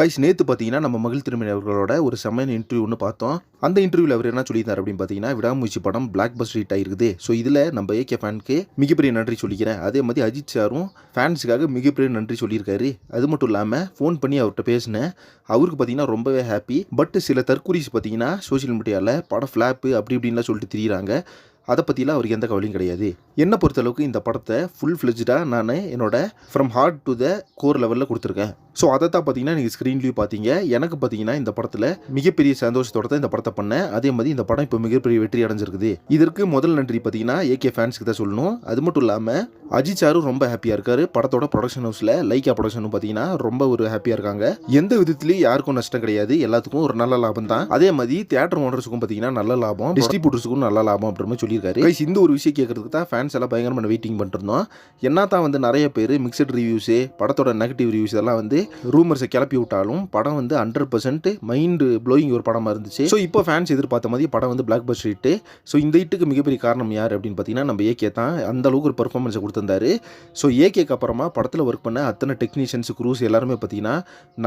Guys நேற்று பார்த்தீங்கன்னா நம்ம மகிழ் திருமணி அவர்களோட ஒரு செம்மையான இன்டர்வியூ ஒன்று பார்த்தோம். அந்த இன்டர்வியூவில் அவர் என்ன சொல்லியிருந்தார் அப்படின்னு பார்த்தீங்கன்னா விடாமுயற்சி படம் பிளாக் பஸ்ட் ஹிட் ஆயிருக்குது. ஸோ இதில் நம்ம ஏகே ஃபேனுக்கு மிகப்பெரிய நன்றி சொல்லிக்கிறேன். அதே மாதிரி அஜித் சாரும் ஃபேன்ஸுக்காக மிகப்பெரிய நன்றி சொல்லியிருக்காரு. அது மட்டும் இல்லாமல் ஃபோன் பண்ணி அவர்கிட்ட பேசினேன். அவருக்கு பார்த்தீங்கன்னா ரொம்பவே ஹாப்பி பட் சில தற்கூரிஸ் பார்த்தீங்கன்னா சோஷியல் மீடியாவில் படம் ஃப்ளாப்பு அப்படி இப்படின்லாம் சொல்லிட்டு திரியிறாங்க. அதை பற்றிலாம் அவருக்கு எந்த கவலையும் கிடையாது. என்னை பொறுத்தளவுக்கு இந்த படத்தை ஃபுல் ஃப்ளெஜ்டாக நான் என்னோட from heart to the core லெவலில் கொடுத்துருக்கேன். ஸோ அதை தான் பார்த்தீங்கன்னா நீங்கள் ஸ்க்ரீன்லேயும் பார்த்தீங்க எனக்கு பார்த்தீங்கன்னா இந்த படத்தில் மிகப்பெரிய சந்தோஷத்தோட தான் இந்த படத்தை பண்ணேன். அதே மாதிரி இந்த படம் இப்போ மிகப்பெரிய வெற்றி அடைஞ்சிருக்குது. இதற்கு முதல் நன்றி பார்த்தீங்கன்னா ஏகே ஃபேன்ஸ்க்கு தான் சொல்லணும். அது மட்டும் இல்லாமல் அஜித் சாரும் ரொம்ப ஹாப்பியாக இருக்காரு. படத்தோட ப்ரொடக்ஷன் ஹவுஸில் லைக்கா ப்ரொடக்ஷனும் பார்த்தீங்கன்னா ரொம்ப ஒரு ஹாப்பியாக இருக்காங்க. எந்த விதத்துலையும் யாருக்கும் நஷ்டம் கிடையாது. எல்லாத்துக்கும் ஒரு நல்ல லாபம் தான். அதே மாதிரி தியேட்டர் ஓனர்ஸுக்கும் பார்த்தீங்கன்னா நல்ல லாபம். டிஸ்ட்ரிபியூட்டர்ஸுக்கும் நல்ல லாபம் அப்படின்ற மாதிரி சொல்லியிருக்காரு. கைஸ் இந்த ஒரு விஷயம் கேட்கறதுக்கு தான் ஃபேன்ஸ் எல்லாம் பயங்கரமான வெயிட்டிங் பண்ணிருந்தோம். என்ன தான் வந்து நிறைய பேர் மிக்சட் ரிவ்யூஸு படத்தோட நெகட்டிவ் ரிவ்யூஸ் எல்லாம் வந்து ரூமர்ஸை கிளப்பி விட்டாலும் படம் வந்து ஹண்ட்ரட் பர்சன்ட் மைண்டு ப்ளோயிங் ஒரு படமாக இருந்துச்சு. ஸோ இப்போ ஃபேன்ஸ் எதிர்பார்த்த மாதிரி படம் வந்து பிளாக் பஸ்ட் ஹிட்டு ஸோ இந்த ஹிட்டுக்கு மிகப்பெரிய காரணம் யார் அப்படின்னு பார்த்தீங்கன்னா நம்ம ஏகே தான். அந்த அளவுக்கு ஒரு பர்ஃபார்மன்ஸை கொடுத்துருந்தாரு. ஸோ ஏகேக்கு அப்புறமா படத்தில் ஒர்க் பண்ண அத்தனை டெக்னீஷியன்ஸ் குரூஸ் எல்லாருமே பார்த்தீங்கன்னா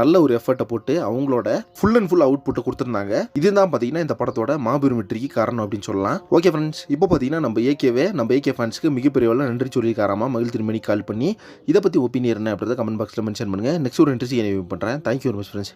நல்ல ஒரு எஃபர்ட்டை போட்டு அவங்களோட ஃபுல் அண்ட் ஃபுல் அவுட் புட்டை கொடுத்துருந்தாங்க. இதுதான் பார்த்தீங்கன்னா இந்த படத்தோட மாபெரும் வெற்றிக்கு காரணம் அப்படின்னு சொல்லலாம். ஓகே ஃப்ரெண்ட்ஸ் இப்போ பார்த்தீங்கன்னா நம்ம ஏகேவே நம்ம ஏகே ஃபேன்ஸ்க்கு மிகப்பெரிய அளவுல நன்றி சொல்லியிருக்காராமா? மகிழ் திருமணி கால் பண்ணி இதை பற்றி ஒப்பீனியன் என்ன அப்படின்றத கமெண்ட் பாக்ஸில் மென்ஷன் பண்ணுங்கள் நெக்ஸ்ட் ஒரு இன்ட்ரெஸ்ட் என்ன பண்ணுறேன் தேங்க்யூ வெரி மச் ஃப்ரெண்ட்ஸ்